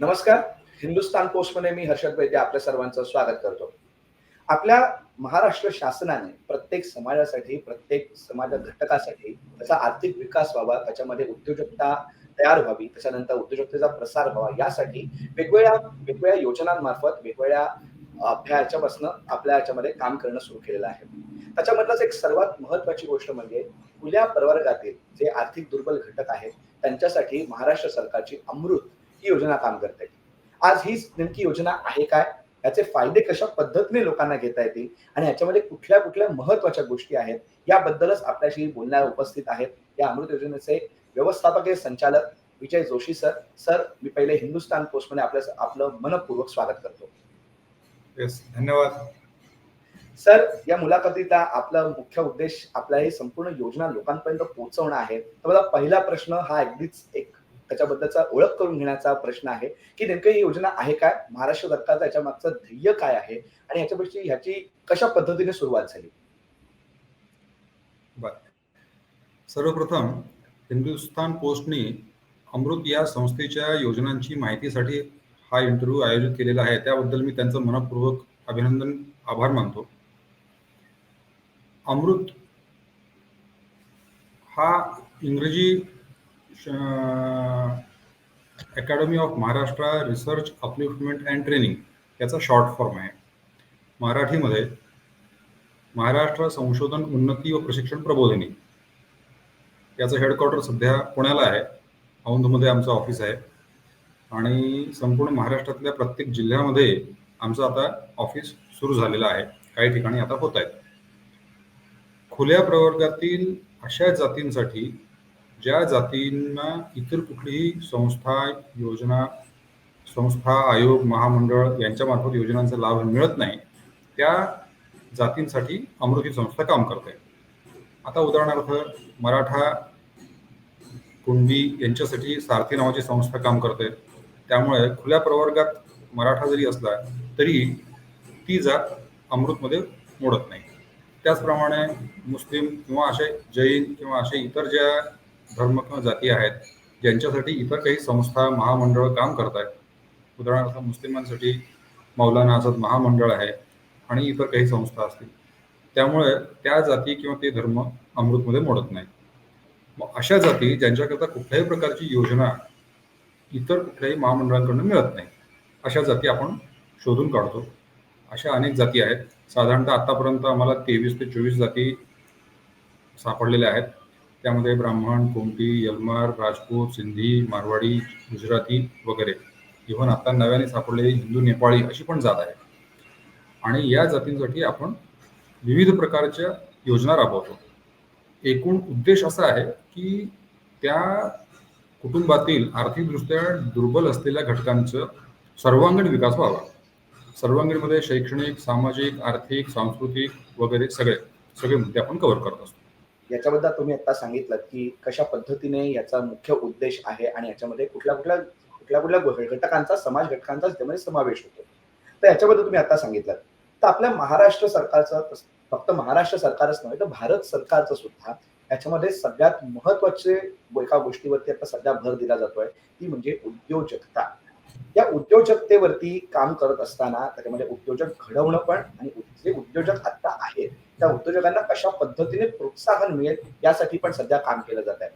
नमस्कार. हिंदुस्तान पोस्टमध्ये मी हर्षद वैद्य आपल्या सर्वांचं स्वागत करतो. आपल्या महाराष्ट्र शासनाने प्रत्येक समाजासाठी प्रत्येक समाज घटकासाठी त्याचा आर्थिक विकास व्हावा त्याच्यामध्ये उद्योजकता तयार व्हावी त्याच्यानंतर उद्योजकतेचा प्रसार व्हावा यासाठी वेगवेगळ्या वेगवेगळ्या योजनांमार्फत वेगवेगळ्या अभ्यासापासून आपल्या याच्यामध्ये काम करणं सुरू केलेलं आहे. त्याच्यामधलंच एक सर्वात महत्वाची गोष्ट म्हणजे खुल्या प्रवर्गातील जे आर्थिक दुर्बल घटक आहेत त्यांच्यासाठी महाराष्ट्र सरकारची अमृत ही योजना काम करते आज ही नेमकी योजना आहे काय? याचे फायदे कशा पद्धतीने लोकांना घेता येतील? आणि याच्यामध्ये कुठल्या कुठल्या महत्त्वाच्या गोष्टी आहेत? याबद्दलच आपल्याशी बोलण्याला उपस्थित आहेत. या अमृत योजनेचे व्यवस्थापकीय संचालक विजय जोशी सर. सर मी पहिले हिंदुस्तान पोस्टमध्ये आपल्या आपलं मनपूर्वक स्वागत करतो. येस धन्यवाद. सर या मुलाखतीचा आपला मुख्य उद्देश आपल्या ही संपूर्ण योजना लोकांपर्यंत पोहोचवणं आहे. तर मला पहिला प्रश्न हा अगदीच एक त्याच्याबद्दलचा ओळख करून घेण्याचा प्रश्न आहे की नेमकं ही योजना आहे काय? महाराष्ट्र सरकारचा याच्या मागचं ध्येय काय आहे? आणि याच्यापेक्षा ह्याची कशा पद्धतीने सुरुवात झाली? बर. सर्वप्रथम हिंदुस्थान पोस्टने अमृत या संस्थेच्या योजनांची माहितीसाठी हा इंटरव्ह्यू आयोजित केलेला आहे. त्याबद्दल मी त्यांचं मनपूर्वक अभिनंदन आभार मानतो. अमृत हा इंग्रजी academy of Maharashtra research upliftment and training याचा शॉर्ट फॉर्म आहे. मराठीमध्ये महाराष्ट्र संशोधन उन्नती व प्रशिक्षण प्रबोधिनी याचं हेडक्वार्टर सध्या पुण्याला आहे. औंधमध्ये आमचं ऑफिस आहे. आणि संपूर्ण महाराष्ट्रातल्या प्रत्येक जिल्ह्यामध्ये आमचं आता ऑफिस सुरू झालेलं आहे. काही ठिकाणी आता होत आहेत. खुल्या प्रवर्गातील अशा जातींसाठी ज्या जातींना इतर कुठलीही संस्था योजना संस्था आयोग महामंडळ यांच्यामार्फत योजनांचा लाभ मिळत नाही त्या जातींसाठी अमृती संस्था काम करते. आता उदाहरणार्थ मराठा कुणबी यांच्यासाठी सारथी नावाची संस्था काम करते. त्यामुळे खुल्या प्रवर्गात मराठा जरी असला तरी ती जात अमृतमध्ये मोडत नाही. त्याचप्रमाणे मुस्लिम किंवा असे जैन किंवा असे इतर ज्या धर्म किंवा जाती आहेत ज्यांच्यासाठी इतर काही संस्था महामंडळ काम करत आहेत उदाहरणार्थ मुस्लिमांसाठी मौलाना आझाद महामंडळ आहे आणि इतर काही संस्था असतील. त्यामुळे त्या जाती किंवा ते धर्म अमृतमध्ये मोडत नाही मग अशा जाती ज्यांच्याकरता कुठल्याही प्रकारची योजना इतर कुठल्याही महामंडळांकडून मिळत नाही अशा जाती आपण शोधून काढतो. अशा अनेक जाती आहेत. साधारणतः आतापर्यंत आम्हाला तेवीस ते चोवीस जाती सापडलेल्या आहेत. त्यामध्ये ब्राह्मण कोमटी यलमार राजपूत सिंधी मारवाडी गुजराती वगैरे. इव्हन आता नव्याने सापडलेली हिंदू नेपाळी अशी पण जात आहे. आणि या जातींसाठी आपण विविध प्रकारच्या योजना राबवतो. एकूण उद्देश असा आहे की त्या कुटुंबातील आर्थिकदृष्ट्या दुर्बल असलेल्या घटकांचं सर्वांगीण विकास व्हावा. सर्वांगीणमध्ये शैक्षणिक सामाजिक आर्थिक सांस्कृतिक वगैरे सगळे सगळे मुद्दे आपण कव्हर करत असतो. याच्याबद्दल तुम्ही आता सांगितलं की कशा पद्धतीने याचा मुख्य उद्देश आहे आणि याच्यामध्ये कुठल्या कुठल्या कुठल्या कुठल्या घटकांचा समाज घटकांचा त्यामध्ये समावेश होतो. तर याच्याबद्दल तुम्ही आता सांगितलं. तर आपल्या महाराष्ट्र सरकारचं फक्त महाराष्ट्र सरकारच नव्हे तर भारत सरकारचं सुद्धा याच्यामध्ये सगळ्यात महत्त्वाचे एका गोष्टीवरती आता सध्या भर दिला जातोय ती म्हणजे उद्योजकता. या उद्योजकतेवरती काम करत असताना त्याच्यामध्ये उद्योजक घडवणं पण आणि जे उद्योजक आता आहेत त्या उद्योजकांना कशा पद्धतीने प्रोत्साहन मिळेल यासाठी पण सध्या काम केलं जात आहे.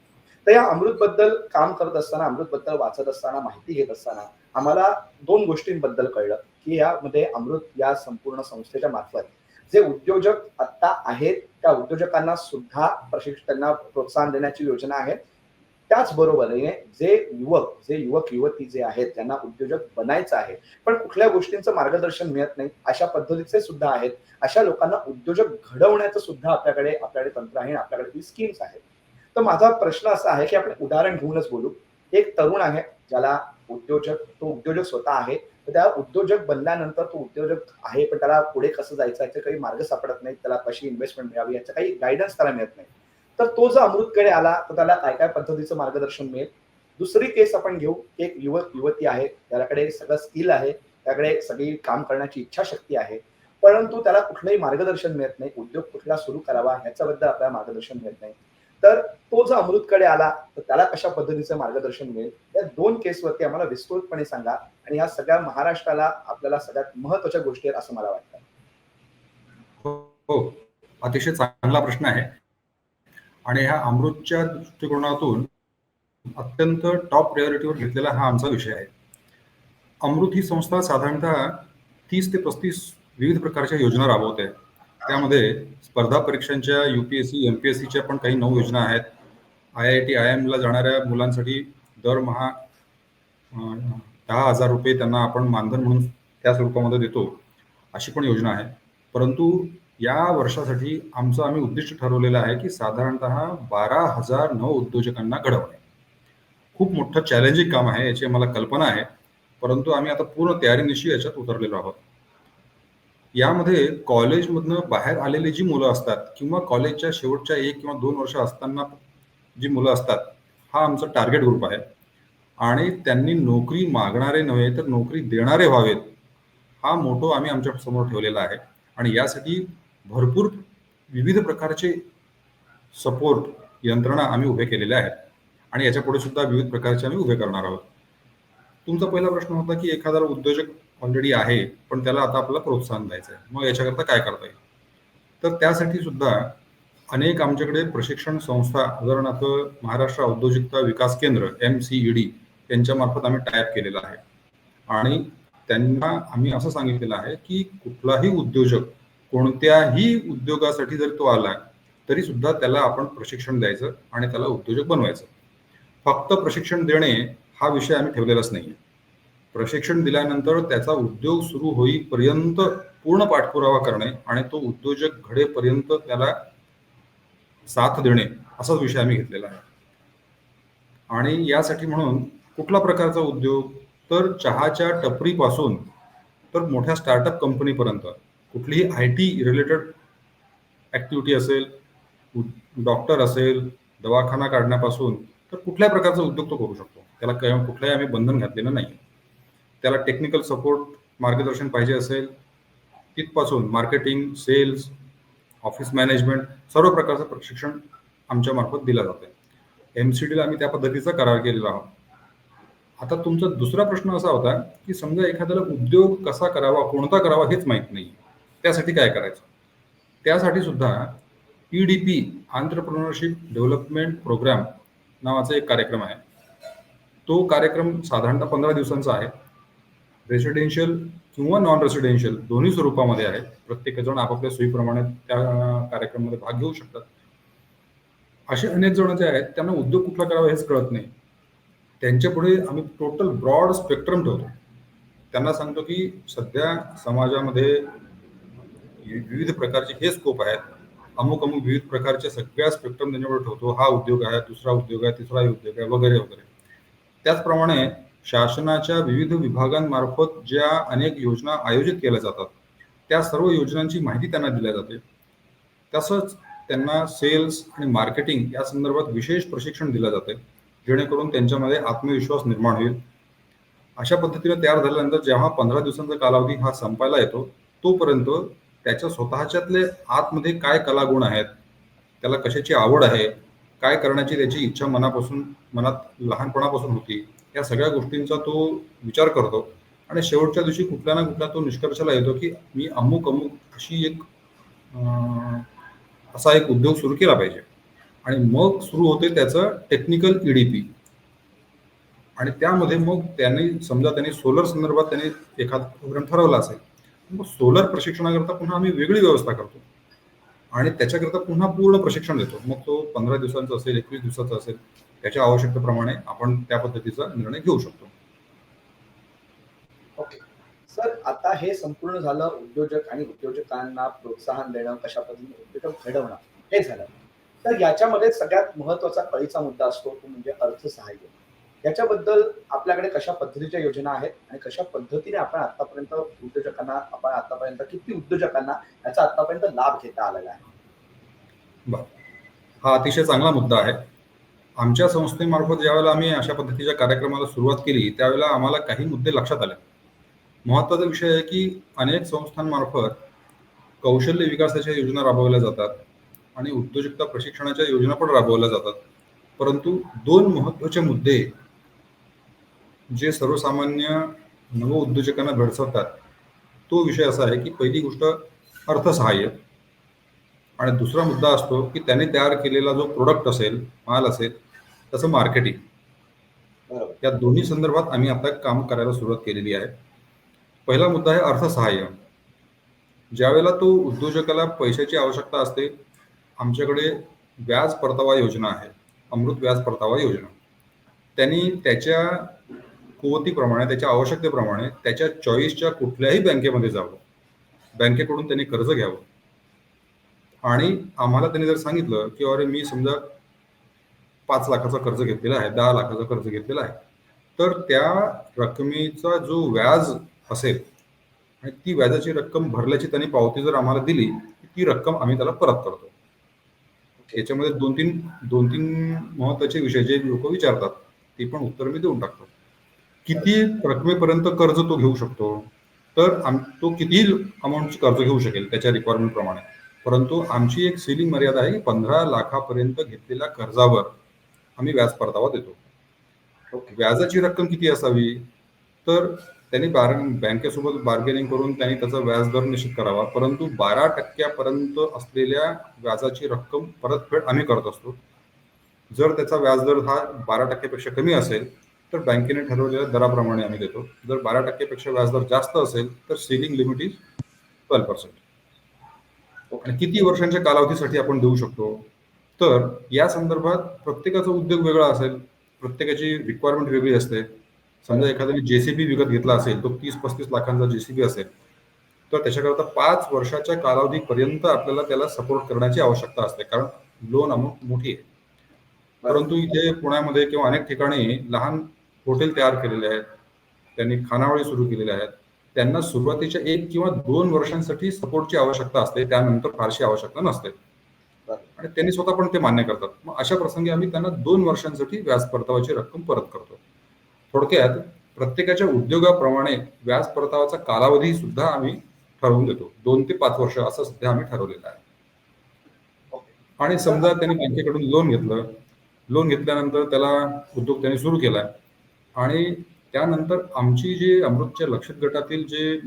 तर या अमृतबद्दल काम करत असताना अमृतबद्दल वाचत असताना माहिती घेत असताना आम्हाला दोन गोष्टींबद्दल कळलं की यामध्ये अमृत या संपूर्ण संस्थेच्या मार्फत जे उद्योजक आता आहेत त्या उद्योजकांना सुद्धा प्रशिक्षण त्यांना प्रोत्साहन देण्याची योजना आहे. त्याचबरोबरीने जे युवक जे युवक युवती जे आहेत त्यांना उद्योजक बनायचं आहे पण कुठल्या गोष्टींचं मार्गदर्शन मिळत नाही अशा पद्धतीचे सुद्धा आहेत. अशा लोकांना उद्योजक घडवण्याचं सुद्धा आपल्याकडे आपल्याकडे तंत्र आहे आपल्याकडे स्कीम्स आहेत. तर माझा प्रश्न असा आहे की आपण उदाहरण घेऊनच बोलू. एक तरुण आहे ज्याला उद्योजक तो उद्योजक स्वतः आहे तर त्या उद्योजक बनल्यानंतर तो उद्योजक आहे पण त्याला पुढे कसं जायचं याचे काही मार्ग सापडत नाही त्याला कशी इन्व्हेस्टमेंट मिळावी याचं काही गायडन्स त्याला मिळत नाही. तर तो जर अमृतकडे आला तर त्याला काय काय पद्धतीचं मार्गदर्शन मिळेल? दुसरी केस आपण घेऊ एक युवक युवती आहे. त्याकडे सगळं स्किल आहे. त्याकडे सगळी काम करण्याची इच्छाशक्ती आहे. परंतु त्याला कुठलंही मार्गदर्शन मिळत नाही. उद्योग कुठला सुरू करावा ह्याच्याबद्दल आपल्याला मार्गदर्शन मिळत नाही. तर तो जो अमृतकडे आला तर त्याला कशा पद्धतीचं मार्गदर्शन मिळेल? या दोन केसवरती आम्हाला विस्तृतपणे सांगा. आणि या सगळ्या महाराष्ट्राला आपल्याला सगळ्यात महत्त्वाच्या गोष्टी आहेत असं मला वाटतं. हो. अतिशय चांगला प्रश्न आहे. आणि ह्या अमृतच्या दृष्टिकोनातून अत्यंत टॉप प्रायोरिटीवर घेतलेला हा आमचा विषय आहे. अमृत ही संस्था साधारणतः तीस ते पस्तीस विविध प्रकारच्या योजना राबवते. त्यामध्ये स्पर्धा परीक्षांच्या U P S C M P S सीच्या पण काही नऊ योजना आहेत. आय आय टी आय एमला जाणाऱ्या मुलांसाठी दरमहा दहा हजार रुपये त्यांना आपण मानधन म्हणून त्या स्वरूपामध्ये देतो अशी पण योजना आहे. परंतु या वर्षासाठी आमचं आम्ही उद्दिष्ट ठरवलेलं आहे की साधारणतः बारा हजार नव उद्योजकांना घडवणे. खूप मोठं चॅलेंजिंग काम आहे याची मला कल्पना आहे. परंतु आम्ही आता पूर्ण तयारीनिशी याच्यात उतरलेलो आहोत. यामध्ये कॉलेजमधनं बाहेर आलेली जी मुलं असतात किंवा कॉलेजच्या शेवटच्या एक किंवा दोन वर्ष असताना जी मुलं असतात हा आमचा टार्गेट ग्रुप आहे. आणि त्यांनी नोकरी मागणारे नव्हे तर नोकरी देणारे व्हावेत हा मोठो आम्ही आमच्यासमोर ठेवलेला आहे. आणि यासाठी भरपूर विविध प्रकारचे सपोर्ट यंत्रणा आम्ही उभे केलेल्या आहेत. आणि याच्यापुढे सुद्धा विविध प्रकारचे आम्ही उभे करणार आहोत. तुमचा पहिला प्रश्न होता की एखादा उद्योजक ऑलरेडी आहे पण त्याला आता आपल्याला प्रोत्साहन द्यायचं आहे. मग याच्याकरता काय करता येईल? तर त्यासाठी सुद्धा अनेक आमच्याकडे प्रशिक्षण संस्था उदाहरणार्थ महाराष्ट्र औद्योगिकता विकास केंद्र एम सी ई डी यांच्यामार्फत आम्ही टायप केलेला आहे. आणि त्यांना आम्ही असं सांगितलेलं आहे की कुठलाही उद्योजक कोणत्याही उद्योगासाठी जर तो आला तरी सुद्धा त्याला आपण प्रशिक्षण द्यायचं आणि त्याला उद्योजक बनवायचं. फक्त प्रशिक्षण देणे हा विषय आम्ही ठेवलेलाच नाही प्रशिक्षण दिल्यानंतर त्याचा उद्योग सुरू होईपर्यंत पूर्ण पाठपुरावा करणे आणि तो उद्योजक घडेपर्यंत त्याला साथ देणे असाच विषय आम्ही घेतलेला आहे. आणि यासाठी म्हणून कुठला प्रकारचा उद्योग? तर चहाच्या टपरीपासून तर मोठ्या स्टार्टअप कंपनीपर्यंत कुठलीही आय टी रिलेटेड ॲक्टिव्हिटी असेल डॉक्टर असेल दवाखाना काढण्यापासून तर कुठल्याही प्रकारचा उद्योग तो करू शकतो. त्याला काय कुठलंही आम्ही बंधन घातलेलं नाही. त्याला टेक्निकल सपोर्ट मार्गदर्शन पाहिजे असेल तिथपासून मार्केटिंग सेल्स ऑफिस मॅनेजमेंट सर्व प्रकारचं प्रशिक्षण आमच्या मार्फत दिलं जातं एम सी डीला आम्ही त्या पद्धतीचा करार केलेला आहोत. आता तुमचा दुसरा प्रश्न असा होता की समजा एखाद्याला उद्योग कसा करावा कोणता करावा हेच माहीत नाही त्यासाठी काय करायचं? त्यासाठी सुद्धा E D P entrepreneurship development programme नावाचा एक कार्यक्रम आहे. तो कार्यक्रम साधारणतः पंधरा दिवसांचा आहे. रेसिडेन्शियल किंवा नॉन रेसिडेन्शियल दोन्ही स्वरूपामध्ये आहे. प्रत्येकजण आपापल्या सोयीप्रमाणे त्या कार्यक्रमामध्ये भाग घेऊ शकतात. असे अनेक जण जे आहेत त्यांना उद्योग कुठला करावा हेच कळत नाही. त्यांच्या पुढे आम्ही टोटल ब्रॉड स्पेक्ट्रम ठेवतो. त्यांना सांगतो की सध्या समाजामध्ये विविध प्रकारचे हे स्कोप आहेत. अमुक अमुक विविध प्रकारचे सगळ्या स्पेक्ट्रम त्यांच्याकडे ठेवतो. हा उद्योग आहे दुसरा उद्योग आहे तिसरा उद्योग आहे वगैरे वगैरे. त्याचप्रमाणे शासनाच्या विविध विभागांमार्फत ज्या अनेक योजना आयोजित केल्या जातात त्या सर्व योजनांची माहिती त्यांना दिल्या जाते. तसंच त्यांना सेल्स आणि मार्केटिंग या संदर्भात विशेष प्रशिक्षण दिलं जाते जेणेकरून त्यांच्यामध्ये आत्मविश्वास निर्माण होईल. अशा पद्धतीने तयार झाल्यानंतर जेव्हा पंधरा दिवसांचा कालावधी हा संपायला येतो तोपर्यंत त्याच्या स्वतःच्यातले आतमध्ये काय कलागुण आहेत त्याला कशाची आवड आहे काय करण्याची त्याची इच्छा मनापासून मनात लहानपणापासून होती या सगळ्या गोष्टींचा तो विचार करतो. आणि शेवटच्या दिवशी कुठल्या ना कुठल्या तो निष्कर्षाला येतो की मी अमुक अमुक अशी एक असा एक उद्योग सुरू केला पाहिजे. आणि मग सुरू होते त्याचं टेक्निकल ईडीपी आणि त्यामध्ये मग त्यांनी समजा त्यांनी सोलर संदर्भात त्यांनी एखादा प्रोग्राम ठरवला असेल मग सोलर प्रशिक्षणाकरता पुन्हा आम्ही वेगळी व्यवस्था करतो. आणि त्याच्याकरता पुन्हा पूर्ण प्रशिक्षण देतो. मग तो पंधरा दिवसांचा असेल एकवीस दिवसाचा असेल त्याच्या आवश्यकतेप्रमाणे आपण त्या पद्धतीचा निर्णय घेऊ शकतो. ओके. सर आता हे संपूर्ण झालं उद्योजक आणि उद्योजकांना प्रोत्साहन देणं कशा पद्धतीने उद्योजक घडवणं हे झालं. तर याच्यामध्ये सगळ्यात महत्त्वाचा कळीचा मुद्दा असतो तो म्हणजे अर्थसहाय्य. याच्याबद्दल आपल्याकडे कशा पद्धतीच्या योजना आहेत आणि कशा पद्धतीने आपण आतापर्यंत उद्योजकांना आपण आतापर्यंत किती उद्योजकांना याचा आतापर्यंत लाभ घेता आलेला आहे? हा अतिशय चांगला मुद्दा आहे. आमच्या संस्थेमार्फत ज्यावेळेला आम्ही अशा पद्धतीच्या कार्यक्रमाला सुरुवात केली त्यावेळेला आम्हाला काही मुद्दे लक्षात आले. महत्त्वाचा विषय आहे की अनेक संस्थांमार्फत कौशल्य विकासाच्या योजना राबवल्या जातात आणि उद्योजकता प्रशिक्षणाच्या योजना पण राबवल्या जातात. परंतु दोन महत्त्वाचे मुद्दे जे सर्वसामान्य नवउद्योजकांना भेडसावतात तो विषय असा आहे की पहिली गोष्ट अर्थसहाय्य. आणि दुसरा मुद्दा असतो की त्याने तयार केलेला जो प्रोडक्ट असेल माल असेल त्याचं मार्केटिंग या दोन्ही संदर्भात आम्ही आता काम करायला सुरुवात केलेली आहे. पहिला मुद्दा आहे अर्थसहाय्य. ज्यावेळेला तो उद्योजकाला पैशाची आवश्यकता असते आमच्याकडे व्याज परतावा योजना आहे अमृत व्याज परतावा योजना. त्यांनी त्याच्या कुवतीप्रमाणे त्याच्या आवश्यकतेप्रमाणे त्याच्या चॉईसच्या कुठल्याही बँकेमध्ये जावं. बँकेकडून त्यांनी कर्ज घ्यावं. आणि आम्हाला त्यांनी जर सांगितलं की अरे मी समजा पाच लाखाचं कर्ज घेतलेला आहे दहा लाखाचं कर्ज घेतलेलं आहे तर त्या रकमेचा जो व्याज असेल आणि ती व्याजाची रक्कम भरल्याची त्यांनी पावती जर आम्हाला दिली ती रक्कम आम्ही त्याला परत करतो. याच्यामध्ये दोन तीन दोन तीन महत्त्वाचे विषय जे लोक विचारतात ते पण उत्तर मी देऊन टाकतो. किती रकमेपर्यंत कर्ज तो घेऊ शकतो? तर आम तो किती अमाऊंटचं कर्ज घेऊ शकेल त्याच्या रिक्वायरमेंटप्रमाणे परंतु आमची एक सिलिंग मर्यादा आहे की पंधरा लाखापर्यंत घेतलेल्या कर्जावर आम्ही व्याज परतावा देतो. व्याजाची रक्कम किती असावी? तर त्यांनी बार बँकेसोबत बार्गेनिंग करून त्यांनी त्याचा व्याजदर निश्चित करावा. परंतु बारा टक्क्यापर्यंत असलेल्या व्याजाची रक्कम परतफेड आम्ही करत असतो. जर त्याचा व्याजदर हा बारा टक्क्यापेक्षा कमी असेल तर बँकेने ठरवलेल्या दराप्रमाणे आम्ही देतो. जर बारा टक्केपेक्षा व्याजदर जास्त असेल तर ceiling limit is twelve percent आणि किती वर्षांच्या कालावधीसाठी आपण देऊ शकतो? तर या संदर्भात प्रत्येकाचा उद्योग वेगळा असेल प्रत्येकाची रिक्वायरमेंट वेगळी असते. समजा एखाद्याने जेसीबी विकत घेतला असेल तो तीस पस्तीस लाखांचा जेसीबी असेल तर त्याच्याकरता पाच वर्षाच्या कालावधीपर्यंत आपल्याला त्याला सपोर्ट करण्याची आवश्यकता असते कारण लोन अमाऊंट मोठी आहे. परंतु इथे पुण्यामध्ये किंवा अनेक ठिकाणी लहान हॉटेल तयार केलेले आहेत. त्यांनी खानावळी सुरू केलेल्या आहेत. त्यांना सुरुवातीच्या एक किंवा दोन वर्षांसाठी सपोर्टची आवश्यकता असते. त्यानंतर फारशी आवश्यकता नसते. आणि त्यांनी स्वतः पण ते मान्य करतात. मग अशा प्रसंगी आम्ही त्यांना दोन वर्षांसाठी व्याज परतावाची रक्कम परत करतो. थोडक्यात प्रत्येकाच्या उद्योगाप्रमाणे व्याज परतावाचा कालावधी सुद्धा आम्ही ठरवून देतो. दोन ते पाच वर्ष असं सध्या आम्ही ठरवलेलं आहे. आणि समजा त्यांनी बँकेकडून लोन घेतलं. लोन घेतल्यानंतर त्याला उद्योग त्यांनी सुरू केला. आणि त्यानंतर आमची जी अमृतच्या लक्षित गटातील जे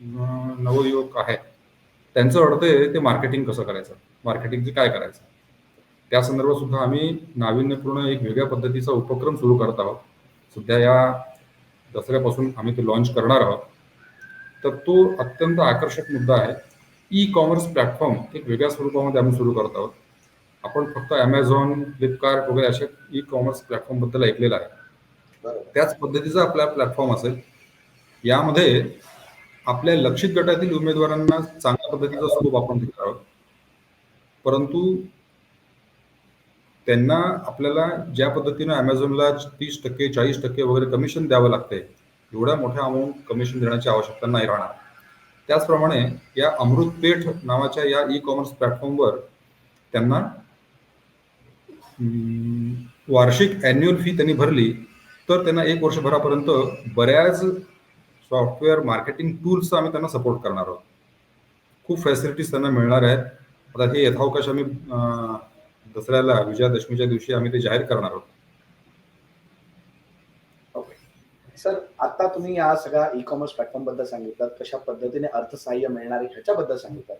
नवयुवक आहेत त्यांचं अडते आहे ते मार्केटिंग कसं करायचं? मार्केटिंगचं काय करायचं? त्या संदर्भात सुद्धा आम्ही नाविन्यपूर्ण एक वेगळ्या पद्धतीचा उपक्रम सुरू करत आहोत. सध्या या दसऱ्यापासून आम्ही ते लॉन्च करणार आहोत. तर तो अत्यंत आकर्षक मुद्दा आहे. ई कॉमर्स प्लॅटफॉर्म एक वेगळ्या स्वरूपामध्ये आम्ही सुरू करत आहोत. आपण फक्त ॲमेझॉन फ्लिपकार्ट वगैरे अशा ई कॉमर्स प्लॅटफॉर्मबद्दल ऐकलेलं आहे. त्याच पद्धतीचा आपला प्लॅटफॉर्म असेल. यामध्ये आपल्या लक्षित गटातील उमेदवारांना चांगल्या पद्धतीचा स्वरूप आपण देत आहोत. परंतु त्यांना आपल्याला ज्या पद्धतीनं अमेझॉनला तीस टक्के चाळीस टक्के वगैरे कमिशन द्यावं लागते एवढ्या मोठ्या अमाऊंट कमिशन देण्याची आवश्यकता नाही राहणार. त्याचप्रमाणे या अमृतपेठ नावाच्या या ई कॉमर्स प्लॅटफॉर्मवर त्यांना वार्षिक अॅन्युअल फी त्यांनी भरली. तर त्यांना एक वर्षभरापर्यंत बऱ्याच सॉफ्टवेअर मार्केटिंग टूल्सचा आम्ही त्यांना सपोर्ट करणार आहोत. खूप फॅसिलिटीज त्यांना मिळणार आहेत. आता हे यथावकाश आम्ही दसऱ्याला विजयादशमीच्या दिवशी आम्ही ते जाहीर करणार आहोत. ओके सर आता तुम्ही या सगळ्या ई कॉमर्स प्लॅटफॉर्मबद्दल सांगितलं कशा पद्धतीने अर्थसहाय्य मिळणार आहे ह्याच्याबद्दल सांगितलं.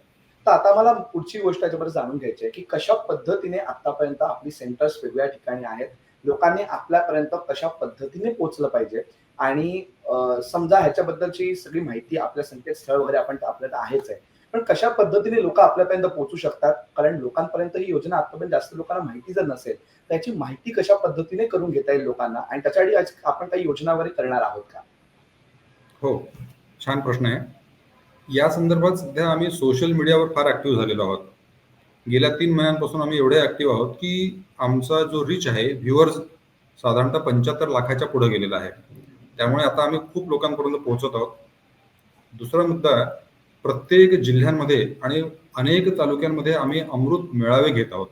तर आता मला पुढची गोष्ट याच्याबद्दल जाणून घ्यायची आहे की कशा पद्धतीने आतापर्यंत आपली सेंटर्स वेगवेगळ्या ठिकाणी आहेत लोकांनी आपल्यापर्यंत कशा पद्धतीने पोहोचलं पाहिजे? आणि समजा ह्याच्याबद्दलची सगळी माहिती आपल्या संकेतस्थळ वगैरे आपण आपल्याला आहेच आहे. पण कशा पद्धतीने लोक आपल्यापर्यंत पोहोचू शकतात? कारण लोकांपर्यंत ही योजना आतापर्यंत जास्त लोकांना माहिती जर नसेल त्याची माहिती कशा पद्धतीने करून घेता येईल लोकांना? आणि त्याच्यासाठी आज आपण काही योजना वगैरे करणार आहोत का? हो. छान प्रश्न आहे. या संदर्भात सध्या आम्ही सोशल मीडियावर फार ऍक्टिव्ह झालेलो आहोत. गेल्या तीन महिन्यांपासून आम्ही एवढे ऍक्टिव्ह आहोत की आमचा जो रिच आहे व्ह्युअर्स साधारणतः पंच्याहत्तर लाखाच्या पुढे गेलेला आहे. त्यामुळे आता आम्ही खूप लोकांपर्यंत पोहोचत आहोत. दुसरा मुद्दा प्रत्येक जिल्ह्यांमध्ये आणि अनेक तालुक्यांमध्ये आम्ही अमृत मेळावे घेत आहोत.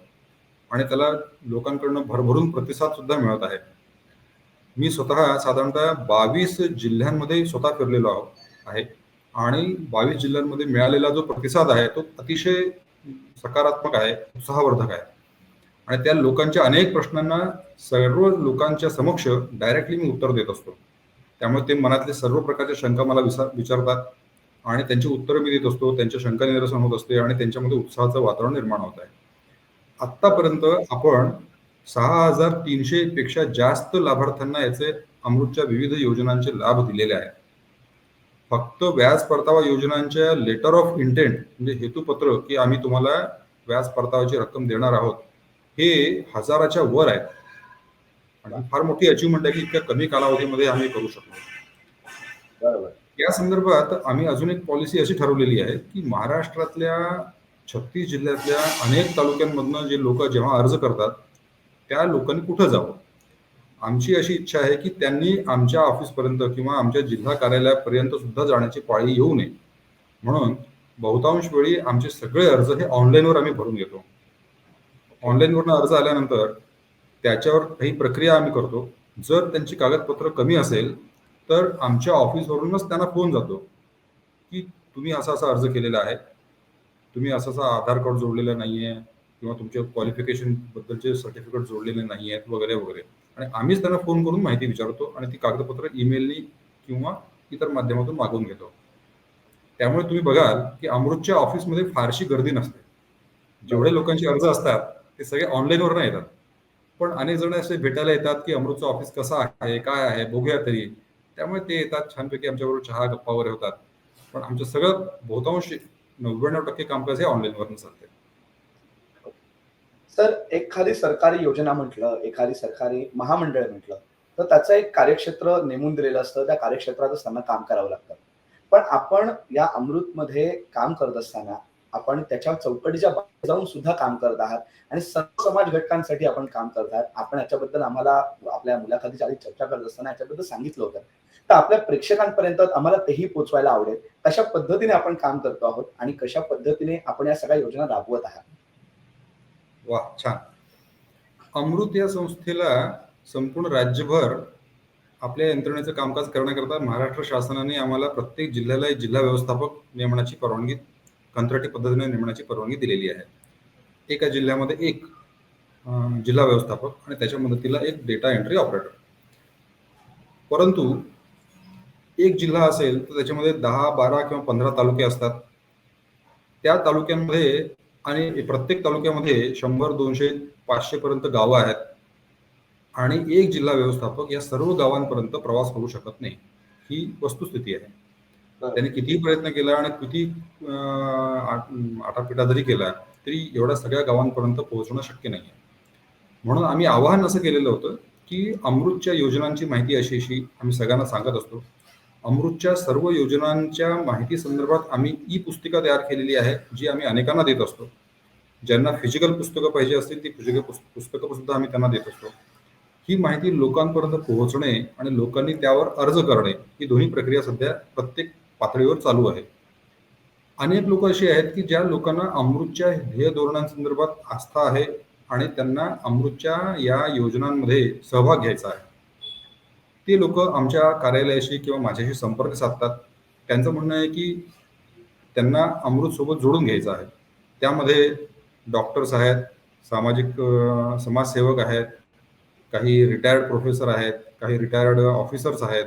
आणि त्याला लोकांकडनं भरभरून प्रतिसाद सुद्धा मिळत आहे. मी स्वतः साधारणतः बावीस जिल्ह्यांमध्ये स्वतः फिरलेलो आहो आहे. आणि बावीस जिल्ह्यांमध्ये मिळालेला जो प्रतिसाद आहे तो अतिशय सकारात्मक आहे उत्साहवर्धक आहे. आणि त्या लोकांच्या अनेक प्रश्नांना सर्व लोकांच्या समक्ष डायरेक्टली मी उत्तर देत असतो. त्यामुळे ते मनातले सर्व प्रकारच्या शंका मला विसा विचारतात आणि त्यांची उत्तरं मी देत असतो त्यांच्या शंका निरसन होत असते आणि त्यांच्यामध्ये उत्साहाचं वातावरण निर्माण होत आहे. आत्तापर्यंत आपण सहा हजार तीनशे पेक्षा जास्त लाभार्थ्यांना याचे अमृतच्या विविध योजनांचे लाभ दिलेले आहेत. फक्त व्याज परतावा योजनांच्या लेटर ऑफ इंटेंट म्हणजे हेतुपत्र की आम्ही तुम्हाला व्याज परताव्याची रक्कम देणार आहोत हे हजाराच्या वर आहे. आणि फार मोठी अचिव्हमेंट आहे की इतक्या कमी कालावधीमध्ये आम्ही करू शकलो. बरोबर. या संदर्भात आम्ही अजून एक पॉलिसी अशी ठरवलेली आहे की महाराष्ट्रातल्या छत्तीस जिल्ह्यातल्या अनेक तालुक्यांमधनं जे लोक जेव्हा अर्ज करतात त्या लोकांनी कुठं जावं? आमची अशी इच्छा आहे की त्यांनी आमच्या ऑफिसपर्यंत किंवा आमच्या जिल्हा कार्यालयापर्यंत सुद्धा जाण्याची पाळी येऊ नये. म्हणून बहुतांश वेळी आमचे सगळे अर्ज हे ऑनलाईनवर आम्ही भरून घेतो. ऑनलाईनवरनं अर्ज आल्यानंतर त्याच्यावर काही प्रक्रिया आम्ही करतो. जर त्यांची कागदपत्र कमी असेल तर आमच्या ऑफिसवरूनच त्यांना फोन जातो की तुम्ही असा असा अर्ज केलेला आहे. तुम्ही असं असं आधार कार्ड जोडलेलं नाही आहे किंवा तुमच्या क्वालिफिकेशनबद्दलचे सर्टिफिकेट जोडलेले नाही आहेत वगैरे वगैरे. आणि आम्हीच त्यांना फोन करून माहिती विचारतो आणि ती कागदपत्र ईमेलनी किंवा इतर माध्यमातून मागवून घेतो. त्यामुळे तुम्ही बघाल की अमृतच्या ऑफिसमध्ये फारशी गर्दी नसते. जेवढे लोकांचे अर्ज असतात ते सगळे ऑनलाईनवर नाही येतात. पण अनेक जण असे भेटायला येतात की अमृतचं ऑफिस कसं आहे काय आहे बघूया तरी. त्यामुळे ते येतात छानपैकी आमच्याबरोबर चहा गप्पा वगैरे होतात. पण आमचं सगळं बहुतांश नव्याण्णव टक्के कामकाज हे ऑनलाईनवरून चालते तर एखादी सरकारी योजना म्हटलं एखादी सरकारी महामंडळ म्हटलं तर त्याचं एक कार्यक्षेत्र नेमून दिलेलं असतं. त्या कार्यक्षेत्रातच त्यांना काम करावं लागतं. पण आपण या अमृतमध्ये काम करत असताना आपण त्याच्या चौकटीच्या बाहेर जाऊन सुद्धा काम करत आहात आणि सर्व समाज घटकांसाठी आपण काम करत आहात. आपण याच्याबद्दल आम्हाला आपल्या मुलाखतीच्या आधी चर्चा करत असताना याच्याबद्दल सांगितलं होतं. तर आपल्या प्रेक्षकांपर्यंत आम्हाला तेही पोचवायला आवडेल. कशा पद्धतीने आपण काम करतो आहोत आणि कशा पद्धतीने आपण या सगळ्या योजना राबवत आहात? वा छान. अमृत या संस्थेला संपूर्ण राज्यभर आपल्या यंत्रणेचं कामकाज करण्याकरता महाराष्ट्र शासनाने आम्हाला प्रत्येक जिल्ह्याला एक जिल्हा व्यवस्थापक नेमण्याची परवानगी कंत्राटी पद्धतीने नेमण्याची परवानगी दिलेली आहे. एका जिल्ह्यामध्ये एक जिल्हा व्यवस्थापक आणि त्याच्या मदतीला एक डेटा एंट्री ऑपरेटर परंतु एक जिल्हा असेल तर त्याच्यामध्ये दहा बारा किंवा पंधरा तालुके असतात. त्या तालुक्यांमध्ये आणि प्रत्येक तालुक्यामध्ये शंभर दोनशे पाचशे पर्यंत गावं आहेत. आणि एक जिल्हा व्यवस्थापक या सर्व गावांपर्यंत प्रवास करू शकत नाही. ही वस्तुस्थिती आहे. त्याने कितीही प्रयत्न केला आणि किती आटापिटा जरी केला तरी एवढ्या सगळ्या गावांपर्यंत पोहोचणं शक्य नाही आहे म्हणून आम्ही आवाहन असं केलेलं होतं की अमृतच्या योजनांची माहिती अशी अशी आम्ही सगळ्यांना सांगत असतो. अमृतच्या सर्व योजनांच्या माहिती संदर्भात आम्ही ई पुस्तिका तयार केलेली आहे जी आम्ही अनेकांना देत असतो. ज्यांना फिजिकल पुस्तकं पाहिजे असतील ती फिजिकल पुस्तकं सुद्धा आम्ही त्यांना देत असतो. ही माहिती लोकांपर्यंत पोहोचणे आणि लोकांनी त्यावर अर्ज करणे ही दोन्ही प्रक्रिया सध्या प्रत्येक पातळीवर चालू आहे. अनेक लोक अशी आहेत की ज्या लोकांना अमृतच्या ध्येय धोरणांसंदर्भात आस्था आहे आणि त्यांना अमृतच्या या योजनांमध्ये सहभाग घ्यायचा आहे. ते लोक आमच्या कार्यालयाशी किंवा माझ्याशी संपर्क साधतात. त्यांचं म्हणणं आहे की त्यांना अमृतसोबत जोडून घ्यायचं आहे. त्यामध्ये डॉक्टर्स आहेत सामाजिक समाजसेवक आहेत काही रिटायर्ड प्रोफेसर आहेत काही रिटायर्ड ऑफिसर्स आहेत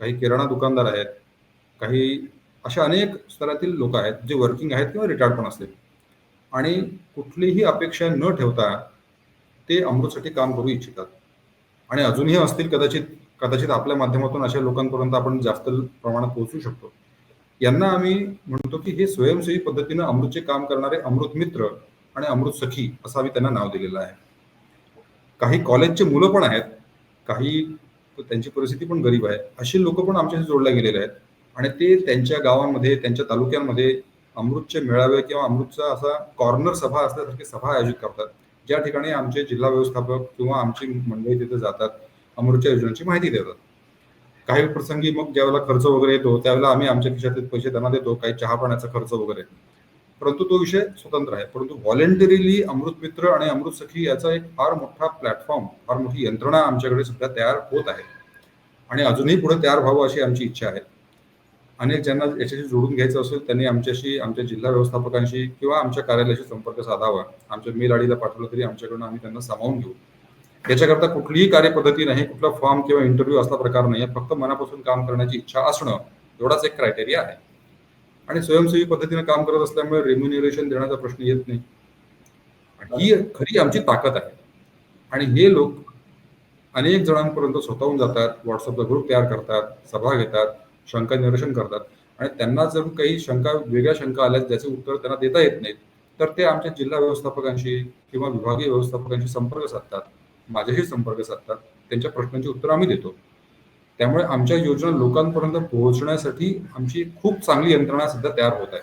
काही किराणा दुकानदार आहेत काही अशा अनेक स्तरातील लोक आहेत जे वर्किंग आहेत किंवा रिटायर्ड पण असतील आणि कुठलीही अपेक्षा न ठेवता ते अमृतसाठी काम करू इच्छितात. आणि अजूनही असतील कदाचित कदाचित आपल्या माध्यमातून अशा लोकांपर्यंत आपण जास्त प्रमाणात पोहोचू शकतो. यांना आम्ही म्हणतो की हे स्वयंसेवी पद्धतीनं अमृतचे काम करणारे अमृत मित्र आणि अमृत सखी असं आम्ही त्यांना नाव दिलेलं आहे. काही कॉलेजचे मुलं पण आहेत काही त्यांची परिस्थिती पण गरीब आहे अशी लोक पण आमच्याशी जोडल्या गेलेले आहेत. आणि ते त्यांच्या गावांमध्ये त्यांच्या तालुक्यांमध्ये अमृतचे मेळावे किंवा अमृतचा असा कॉर्नर सभा असल्यासारखी सभा आयोजित करतात. ज्या ठिकाणी आमचे जिल्हा व्यवस्थापक किंवा आमची मंडळी तिथे जातात. अमृतच्या योजनांची माहिती देतात. काही प्रसंगी मग ज्यावेळेला खर्च वगैरे येतो त्यावेळेला आम्ही आमच्या खिशातील पैसे त्यांना देतो काही चहा पाण्याचा खर्च वगैरे. परंतु तो विषय स्वतंत्र आहे. परंतु व्हॉलेंटरीली अमृत मित्र आणि अमृत सखी याचा एक फार मोठा प्लॅटफॉर्म फार मोठी यंत्रणा आमच्याकडे सध्या तयार होत आहे. आणि अजूनही पुढे तयार व्हावं अशी आमची इच्छा आहे. अनेक ज्यांना याच्याशी जोडून घ्यायचं असेल त्यांनी आमच्याशी आमच्या जिल्हा व्यवस्थापकांशी किंवा आमच्या कार्यालयाशी संपर्क साधावा. आमच्या मेल आडीला पाठवलं तरी आमच्याकडून आम्ही त्यांना सामावून घेऊ. याच्याकरता कुठलीही कार्यपद्धती नाही कुठला फॉर्म किंवा इंटरव्ह्यू असला प्रकार नाही फक्त मनापासून काम करण्याची इच्छा असणं एवढाच एक क्रायटेरिया आहे. आणि स्वयंसेवी पद्धतीने काम करत असल्यामुळे रेम्युनरेशन देण्याचा प्रश्न येत नाही. ही खरी आमची ताकद आहे. आणि हे लोक अनेक जणांपर्यंत स्वतःहून जातात व्हॉट्सअपचा ग्रुप तयार करतात सभा घेतात शंका निरसन करतात. आणि त्यांना जर काही शंका वेगळ्या शंका आल्या ज्याचे उत्तर त्यांना देता येत नाहीत तर ते आमच्या जिल्हा व्यवस्थापकांशी किंवा विभागीय व्यवस्थापकांशी संपर्क साधतात. माझ्याशी संपर्क साधतात. त्यांच्या प्रश्नांची उत्तर आम्ही देतो. त्यामुळे आमच्या योजना लोकांपर्यंत पोहोचण्यासाठी आमची खूप चांगली यंत्रणा सध्या तयार होत आहे.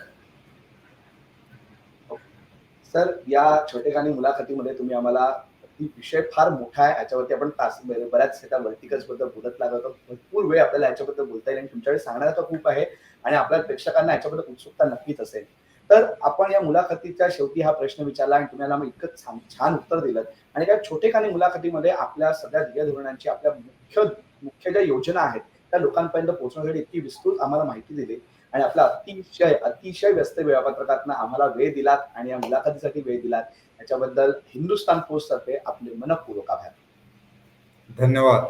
सर या छोटेखानी मुलाखतीमध्ये तुम्ही आम्हाला विषय फार मोठा आहे. याच्यावरती आपण तास बऱ्याच त्या वर्टिकल्सबद्दल बोलत लागत भरपूर वेळ आपल्याला याच्याबद्दल बोलता येईल आणि तुमच्याकडे सांगण्याचा खूप आहे आणि आपल्या प्रेक्षकांना याच्याबद्दल उत्सुकता नक्कीच असेल. तर आपण या मुलाखतीच्या शेवटी हा प्रश्न विचारला आणि तुम्हाला मग इतकं छान छान उत्तर दिलं. आणि त्या छोटेखानी मुलाखतीमध्ये आपल्या सगळ्या ध्येय धोरणांची आपल्या मुख्य मुख्य ज्या योजना आहेत त्या लोकांपर्यंत पोहोचण्यासाठी इतकी विस्तृत आम्हाला माहिती दिली. आणि आपला अतिशय अतिशय व्यस्त वेळापत्रकातनं आम्हाला वेळ दिलात आणि या मुलाखतीसाठी वेळ दिलात. याच्याबद्दल हिंदुस्तान पोस्ट तर्फे आपले मनपूर्वक आभार. धन्यवाद.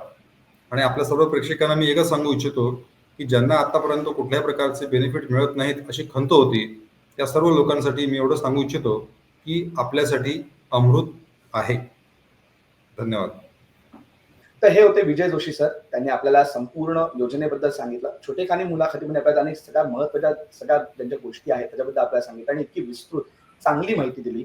आणि आपल्या सर्व प्रेक्षकांना मी एकच सांगू इच्छितो की ज्यांना आतापर्यंत कुठल्याही प्रकारचे बेनिफिट मिळत नाहीत अशी खंत होती त्या सर्व लोकांसाठी मी एवढं सांगू इच्छितो की आपल्यासाठी अमृत आहे. धन्यवाद. तर हे होते विजय जोशी सर. त्यांनी आपल्याला संपूर्ण योजनेबद्दल सांगितलं. छोटेखानी मुलाखतीमध्ये आपल्याला अनेक सगळ्या महत्त्वाच्या सगळ्या ज्यांच्या गोष्टी आहेत त्याच्याबद्दल आपल्याला सांगितलं आणि इतकी विस्तृत चांगली माहिती दिली.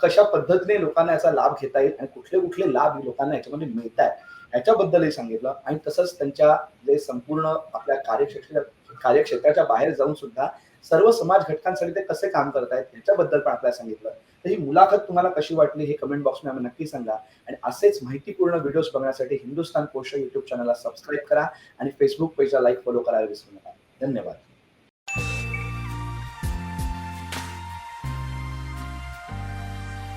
कशा पद्धतीने लोकांना याचा लाभ घेता येईल आणि कुठले कुठले लाभ लोकांना याच्यामध्ये मिळत आहेत याच्याबद्दलही सांगितलं. आणि तसंच त्यांच्या जे संपूर्ण आपल्या कार्यक्षेत्र कार्यक्षेत्राच्या बाहेर जाऊन सुद्धा सर्व समाज घटकांसाठी ते कसे काम करत आहेत याच्याबद्दल पण आपल्याला सांगितलं. तर ही मुलाखत तुम्हाला कशी वाटली हे कमेंट बॉक्समध्ये आम्ही नक्की सांगा. आणि असेच माहितीपूर्ण व्हिडिओज बघण्यासाठी हिंदुस्तान कोश युट्यूब चॅनलला सबस्क्राईब करा आणि फेसबुक पेजला लाईक फॉलो करायला विसरू नका. धन्यवाद.